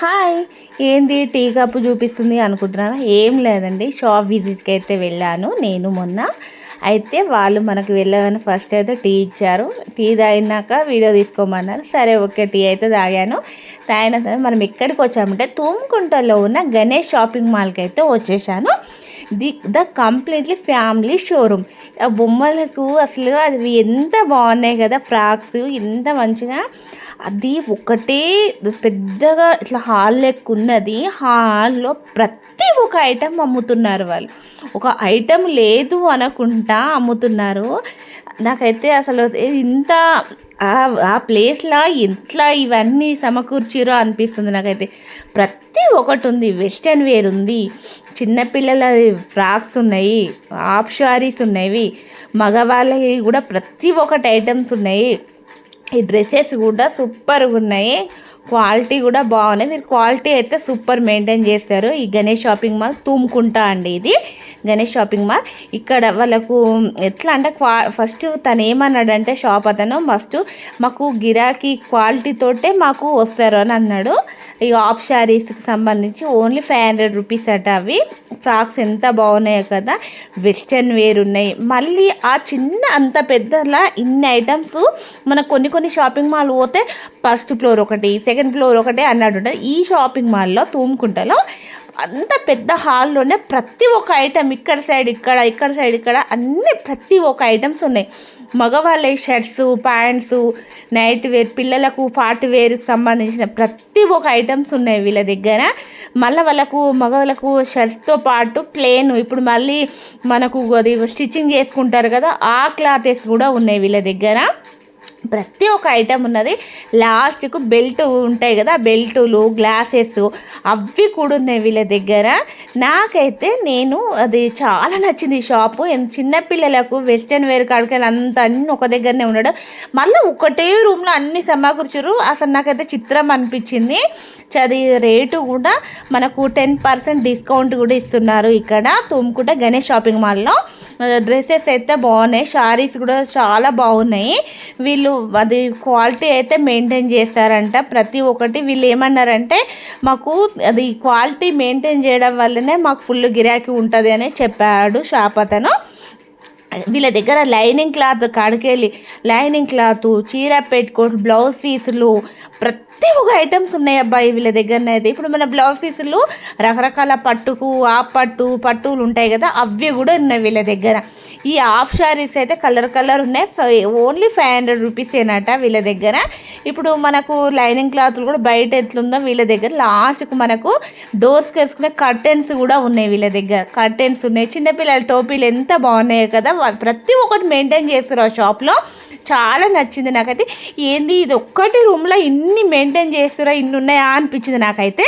Hi. ఏంది tea cup చూపిస్తుంది అనుకుంటున్నారా? ఏం లేదండి. షాప్ విజిట్కి అయితే వెళ్ళాను నేను మొన్న. అయితే వాళ్ళు మనకు వెళ్ళగానే ఫస్ట్ అయితే టీ ఇచ్చారు. టీ తాగినాక వీడియో తీసుకోమన్నారు. సరే ఓకే టీ అయితే తాగాను. తాగిన తర్వాత మనం ఎక్కడికి వచ్చామంటే తుమ్కుంటలో ఉన్న గణేష్ షాపింగ్ మాల్కి అయితే వచ్చేసాను. The the completely family showroom. ఆ బొమ్మలకు అసలు అవి ఎంత బాగున్నాయి కదా ఫ్రాక్స్ ఎంత మంచిగా అది ఒకటే పెద్దగా ఇట్లా హాల్ లెక్క ఉన్నది. హాల్లో ప్రతి ఒక్క ఐటెం అమ్ముతున్నారు వాళ్ళు. ఒక ఐటెం లేదు అనకుండా అమ్ముతున్నారు. నాకైతే అసలు ఇంత ఆ ప్లేస్లో ఎట్లా ఇవన్నీ సమకూర్చిరో అనిపిస్తుంది నాకైతే. ప్రతి ఒక్కటి ఉంది. వెస్టర్న్ వేర్ ఉంది. చిన్నపిల్లల ఫ్రాక్స్ ఉన్నాయి. హాఫ్ శారీస్ ఉన్నాయి మగవాళ్ళవి కూడా ప్రతి ఒక్కటి ఐటమ్స్ ఉన్నాయి. ఈ డ్రెస్సెస్ కూడా సూపర్గా ఉన్నాయి. క్వాలిటీ కూడా బాగున్నాయి. మీరు క్వాలిటీ అయితే సూపర్ మెయింటైన్ చేస్తారు. ఈ గణేష్ షాపింగ్ మాల్ తూముకుంటా అండి ఇది. Ganesh shopping mall. ఇక్కడ వాళ్ళకు ఎట్లా అంటే క్వా ఫస్ట్ తను ఏమన్నాడంటే షాప్ అతను మస్ట్ మాకు గిరాకీ క్వాలిటీతోటే మాకు వస్తారు అని అన్నాడు. ఈ ఆఫ్ శారీస్కి సంబంధించి ఓన్లీ ఫైవ్ హండ్రెడ్ రూపీస్ అట అవి. ఫ్రాక్స్ ఎంత బాగున్నాయో కదా వెస్టర్న్ వేర్ ఉన్నాయి. మళ్ళీ ఆ చిన్న అంత పెద్దలా ఇన్ని ఐటమ్స్ మన కొన్ని కొన్ని షాపింగ్ మాల్ పోతే ఫస్ట్ ఫ్లోర్ ఒకటి సెకండ్ ఫ్లోర్ ఒకటి అన్నట్టు ఉంటుంది. ఈ షాపింగ్ మాల్లో తూముకుంటలో అంత పెద్ద హాల్లోనే ప్రతి ఒక్క ఐటెం ఇక్కడ సైడ్ ఇక్కడ ఇక్కడ సైడ్ ఇక్కడ అన్ని ప్రతి ఒక్క ఐటమ్స్ ఉన్నాయి. మగవాళ్ళ షర్ట్స్ ప్యాంట్స్ నైట్ వేర్ పిల్లలకు పార్ట్ వేర్కి సంబంధించిన ప్రతి ఒక్క ఐటమ్స్ ఉన్నాయి వీళ్ళ దగ్గర. మళ్ళీ వాళ్ళకు మగవాళ్ళకు షర్ట్స్తో పాటు ప్లేన్ ఇప్పుడు మళ్ళీ మనకు అది స్టిచ్చింగ్ చేసుకుంటారు కదా ఆ క్లాతెస్ కూడా ఉన్నాయి వీళ్ళ దగ్గర. ప్రతి ఒక్క ఐటెం ఉన్నది. లాస్ట్కు బెల్ట్ ఉంటాయి కదా బెల్టులు గ్లాసెస్ అవి కూడా ఉన్నాయి వీళ్ళ దగ్గర. నాకైతే నేను అది చాలా నచ్చింది షాపు. చిన్నపిల్లలకు వెస్టర్న్ వేర్ కాడికి అంత అన్ని ఒక దగ్గరనే ఉండడం. మళ్ళీ ఒకటే రూమ్లో అన్ని సమకూర్చురు అసలు నాకైతే చిత్రం అనిపించింది. అది రేటు కూడా మనకు టెన్ పర్సెంట్ డిస్కౌంట్ కూడా ఇస్తున్నారు ఇక్కడ. తుమ్ముకుంట గణేష్ షాపింగ్ మాల్లో. డ్రెస్సెస్ అయితే బాగున్నాయి. శారీస్ కూడా చాలా బాగున్నాయి. వీళ్ళు అది క్వాలిటీ అయితే మెయింటైన్ చేస్తారంట ప్రతి ఒక్కటి వీళ్ళు ఏమన్నారంటే మాకు అది క్వాలిటీ మెయింటైన్ చేయడం వల్లనే మాకు ఫుల్ గిరాకీ ఉంటుంది అని చెప్పాడు షాప్ అతను. వీళ్ళ దగ్గర లైనింగ్ క్లాత్ కాడికెళ్ళి లైనింగ్ క్లాత్ చీర పెట్టుకోట్ బ్లౌజ్ పీసులు ప్రతి ప్రతి ఒక్క ఐటమ్స్ ఉన్నాయి అబ్బాయి వీళ్ళ దగ్గరనే అయితే. ఇప్పుడు మన బ్లౌజ్ పీసులు రకరకాల పట్టుకు ఆ పట్టు పట్టులు ఉంటాయి కదా అవి కూడా ఉన్నాయి వీళ్ళ దగ్గర. ఈ హాఫ్ శారీస్ అయితే కలర్ కలర్ ఉన్నాయి. ఓన్లీ ఫైవ్ హండ్రెడ్ రూపీస్ ఏనట వీళ్ళ దగ్గర. ఇప్పుడు మనకు లైనింగ్ క్లాత్లు కూడా బయట ఎట్లుందో వీళ్ళ దగ్గర. లాస్ట్కు మనకు డోర్స్కి వేసుకునే కర్టెన్స్ కూడా ఉన్నాయి వీళ్ళ దగ్గర. కర్టెన్స్ ఉన్నాయి. చిన్నపిల్లల టోపీలు ఎంత బాగున్నాయో కదా ప్రతి ఒక్కటి మెయింటైన్ చేస్తారు ఆ షాప్లో చాలా నచ్చింది నాకైతే. ఏంది ఇది ఒక్కటి రూమ్లో ఇన్ని మెయింటైన్ చేస్తారా ఇన్ని ఉన్నాయా అనిపించింది నాకైతే.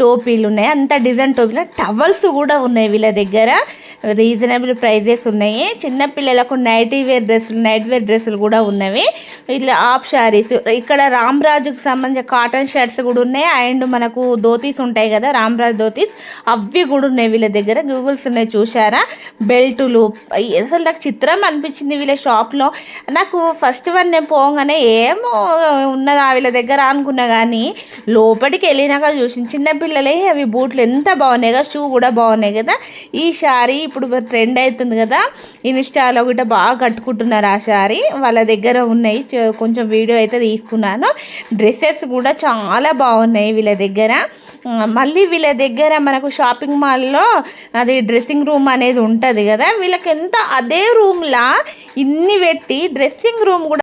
టోపీలు ఉన్నాయి. అంత డిజైన్ టోపీలు టవల్స్ కూడా ఉన్నాయి వీళ్ళ దగ్గర. రీజనబుల్ ప్రైజెస్ ఉన్నాయి. చిన్నపిల్లలకు నైటీ వేర్ డ్రెస్సులు నైట్ వేర్ డ్రెస్సులు కూడా ఉన్నవి. ఇట్లా ఆఫ్ శారీస్. ఇక్కడ రామ్రాజుకి సంబంధించిన కాటన్ షర్ట్స్ కూడా ఉన్నాయి. అండ్ మనకు ధోతీస్ ఉంటాయి కదా రామ్రాజ్ ధోతీస్. అవి కూడా ఉన్నాయి వీళ్ళ దగ్గర. గూగుల్స్ ఉన్నాయి చూసారా బెల్టులు. అసలు నాకు చిత్రం అనిపించింది వీళ్ళ షాప్లో. నాకు ఫస్ట్ వన్ నేను పోగానే ఏమో ఉన్నదా వీళ్ళ దగ్గర అనుకున్నా కానీ లోపలికి వెళ్ళినాక చూసి చిన్నపిల్లలే అవి బూట్లు ఎంత బాగున్నాయి కదా షూ కూడా బాగున్నాయి కదా. ఈ శారీ ఇప్పుడు ట్రెండ్ అవుతుంది కదా. ఇన్స్టాలో కూడా బాగా కట్టుకుంటున్నారు ఆ శారీ. వాళ్ళ దగ్గర ఉన్నాయి. కొంచెం వీడియో అయితే తీసుకున్నాను. డ్రెస్సెస్ కూడా చాలా బాగున్నాయి వీళ్ళ దగ్గర. మళ్ళీ వీళ్ళ దగ్గర మనకు షాపింగ్ మాల్లో అది డ్రెస్సింగ్ రూమ్ అనేది ఉంటుంది కదా. వీళ్ళకి ఎంత అదే రూమ్లా ఇన్ని పెట్టి డ్రెస్సింగ్ రూమ్ కూడా